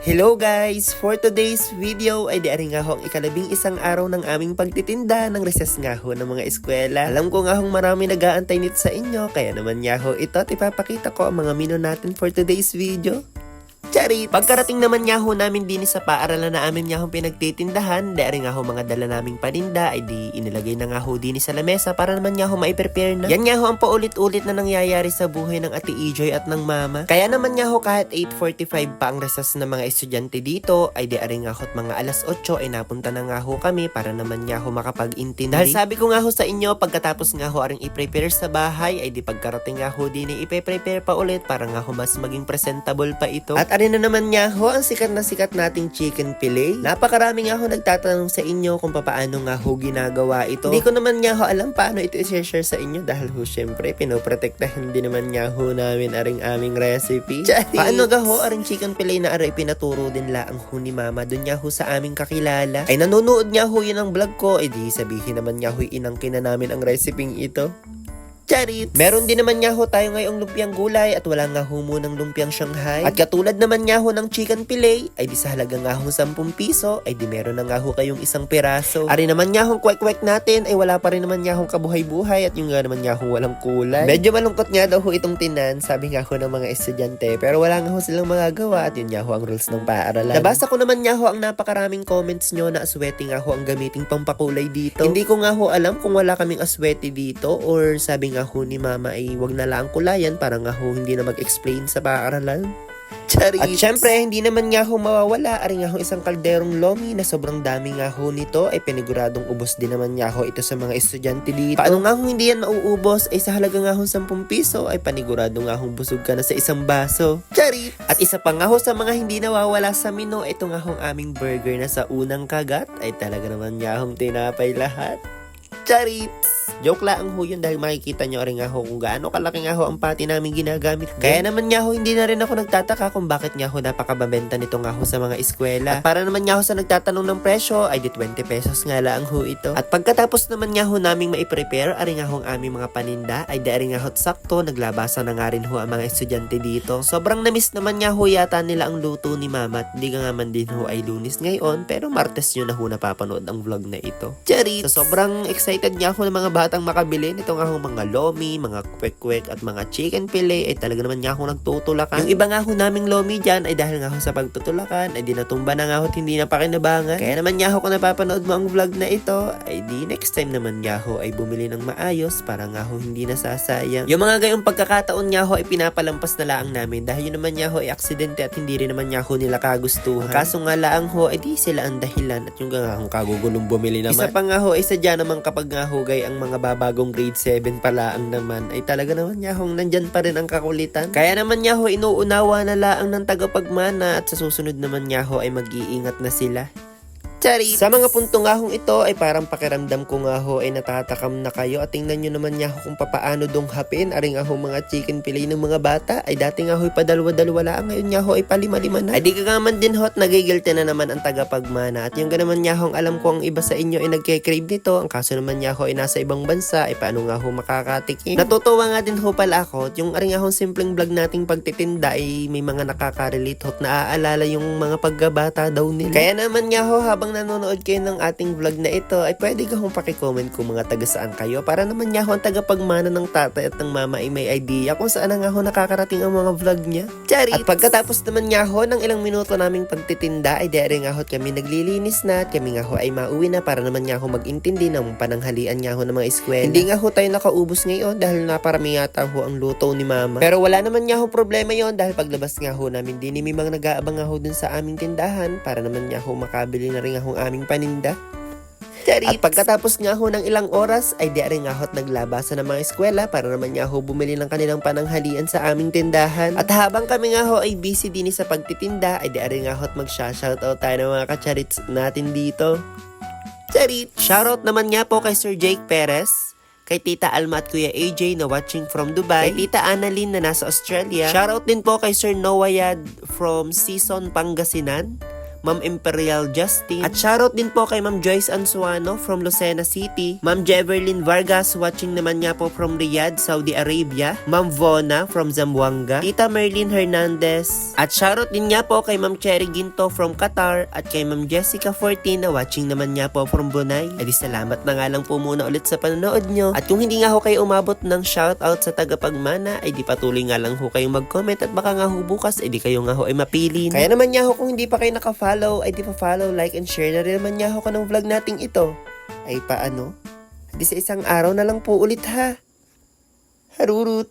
Hello guys! For today's video ay diari nga ho ang ikalabing isang araw ng aming pagtitinda ng recess nga ho ng mga eskwela. Alam ko nga hong marami nag-aantay nito sa inyo, kaya naman nga ho ito at ipapakita ko ang mga menu natin for today's video. Charit! Pagkarating naman nga ho namin din sa paaralan na amin nga ho pinagtitindahan, dahil nga ho mga dala naming paninda ay di inilagay na nga ho din sa lamesa para naman nga ho maiprepare na. Yan nga ho ang paulit-ulit na nangyayari sa buhay ng ate Ejoy at ng mama. Kaya naman nga ho kahit 8.45 pa ang recess ng mga estudyante dito, ay di nga ho at mga alas 8 ay napunta na nga ho kami para naman nga ho makapag-intindi. Dahil sabi ko nga ho sa inyo, pagkatapos nga ho aring i-prepare sa bahay, ay di pagkarating nga ho din ay ipe-prepare pa ulit para nga ho mas maging presentable pa ito. At arin na naman nga ho ang sikat na sikat nating chicken fillet. Napakarami nga ho nagtatanong sa inyo kung paano nga ho ginagawa ito. Hindi ko naman nga ho alam paano ito i-share sa inyo dahil ho syempre pinoprotektahan din naman nga ho namin aring aming recipe. Charis! Paano ga ho aring chicken fillet na aray pinaturo din laang ho ni mama dun nga ho sa aming kakilala. Ay nanonood nga ho yun ang vlog ko, edi sabihin naman nga ho inangkin na namin ang recipe ito. Charit! Meron din naman nga ho tayo ngayong lumpiang gulay at wala nga ho munang lumpiang Shanghai. At katulad naman nga ho ng chicken fillet, ay di sa halaga nga ho 10 piso, ay di meron na nga ho kayong isang piraso. Ari naman nga ho kwek-kwek natin, ay wala pa rin naman nga ho kabuhay-buhay at yung nga naman nga ho walang kulay. Medyo malungkot nga daw ho itong tinan, sabi nga ho ng mga estudyante, pero wala nga ho silang magagawa at yun nga ho ang rules ng paaralan. Nabasa ko naman nga ho ang napakaraming comments nyo na aswete nga ho ang gamiting pampakulay dito. Hindi ko nga ho alam kung wala kaming aswete dito or sabi nga ho ni mama ay wag na lang kulayan para nga ho hindi na mag-explain sa paaralan. Charis. At syempre, hindi naman nga ho mawawala. Ari nga ho isang kalderong lomi na sobrang dami nga ho nito ay piniguradong ubos din naman nga ho ito sa mga estudyante dito. Paano nga ho hindi yan mauubos ay sa halaga nga ho 10 piso ay panigurado nga ho busog ka na sa isang baso. Charis. At isa pa nga ho sa mga hindi nawawala sa menu, ito nga ho aming burger na sa unang kagat ay talaga naman nga hong tinapay lahat. Charits! Joke lang ho yun dahil makikita nyo rin nga ho kung gaano kalaki nga ho ang pati namin ginagamit. Kaya naman nga ho hindi na rin ako nagtataka kung bakit nga ho napakababenta nito nga ho sa mga eskwela. At para naman nga ho sa nagtatanong ng presyo ay di 20 pesos nga lang ho ito. At pagkatapos naman nga ho naming maiprepare ari nga ho ang aming mga paninda ay di nga ho sakto naglabasa na nga rin ho ang mga estudyante dito. Sobrang namiss naman nga ho yata nila ang luto ni mama at ka nga man din ho ay lunis ngayon pero martes nyo na ho napapanood ang vlog na ito. Charit! So sobrang excited nga ho ng mga batang makabili nito nga ho mga lomi, mga kwek-kwek at mga chicken fillet ay talaga naman nga ho nagtutulakan. Yung iba nga ho naming lomi dyan ay dahil nga ho sa pagtutulakan ay di natumba na nga ho at hindi na pakinabangan. Kaya naman nga ho kung napapanood mo ang vlog na ito ay di next time naman nga ho ay bumili ng maayos para nga ho hindi nasasayang. Yung mga gayong pagkakataon nga ho ay pinapalampas na laang namin dahil yun naman nga ho ay aksidente at hindi rin naman nga ho nila kagustuhan. Kaso nga laang ho ay di sila ang dahilan at yung nga ho kagugulong bumili naman. Isa pa nga ho ay sadya naman kapag nga hugay ang mga babagong grade 7 pala ang naman ay talaga naman niya hong nandyan pa rin ang kakulitan. Kaya naman niya ho inuunawa na laang ng tagapagmana at sa susunod naman niya ho ay mag-iingat na sila. Charit. Sa mga punto nga hong ito ay parang pakiramdam ko nga ho ay natatakam na kayo at tingnan nyo naman nga ho kung papaano dong hapin aring ho mga chicken fillet ng mga bata ay dati nga ho ay padalwa-dalwa lang ngayon nga ho ay palima-lima na. Ay di ka nga man din ho at na naman ang tagapagmana at yung ganaman nga ho alam ko ang iba sa inyo ay nagke-crave nito ang kaso naman nga ho ay nasa ibang bansa ay paano nga ho makakatikim. Natutuwa nga din ho pala ako at yung aring ho simpleng vlog nating pagtitinda ay may mga nakaka-relate ho at naaalala yung mga paggabata daw nila. Kaya naman nga ho habang nanonood kayo ng ating vlog na ito, ay pwede ka hong pakicomment kung mga taga saan kayo para naman nga ho ang tagapagmana ng tatay at ng mama ay may idea kung saan nga ho nakakarating ang mga vlog niya. Charit! At pagkatapos naman nga ho ng ilang minuto naming pagtitinda ay dere nga at kami naglilinis na at kami nga ho ay mauwi na para naman nga ho magintindi ng pananghalian nga ho ng mga eskwela. Hindi nga ho tayo nakaubos ngayon dahil naparami yata ho ang luto ni mama. Pero wala naman nga ho problema yon dahil paglabas nga ho namin din may mga nag-aabang ho dun sa aming tindahan para naman nga ho makabili na rin nga ho ang aming paninda. At pagkatapos nga ho ng ilang oras ay di rin nga ho't naglabasa ng mga eskwela para naman nga ho bumili ng kanilang pananghalian sa aming tindahan. At habang kami nga ho ay busy din sa pagtitinda ay di rin nga ho't magsha-shoutout tayo ng mga kacharits natin dito. Charit! Shoutout naman nga po kay Sir Jake Perez kay Tita Alma at Kuya AJ na watching from Dubai, kay Tita Annalyn na nasa Australia. Shoutout din po kay Sir Noah Yad from Season Pangasinan. Ma'am Imperial Justin. At shoutout din po kay Ma'am Joyce Ansuano from Lucena City. Ma'am Jeverlyn Vargas watching naman nga po from Riyadh, Saudi Arabia. Ma'am Vona from Zamboanga. Tita Merlin Hernandez. At shoutout din nga po kay Ma'am Cherry Ginto from Qatar at kay Ma'am Jessica Fortin na watching naman nga po from Brunei. Ay di salamat na nga lang po muna ulit sa panonood nyo. At kung hindi nga ho kayo umabot ng shoutout sa tagapagmana, ay di patuloy nga lang ho kayong mag-comment at baka nga ho bukas, ay di kayo nga ho ay mapili. Kaya naman nga ho kung hindi pa kayo naka-follow, ay di pa follow, like and share na rin naman ho ka ng vlog nating ito. Ay paano? Di sa isang araw na lang po ulit ha. Harurut.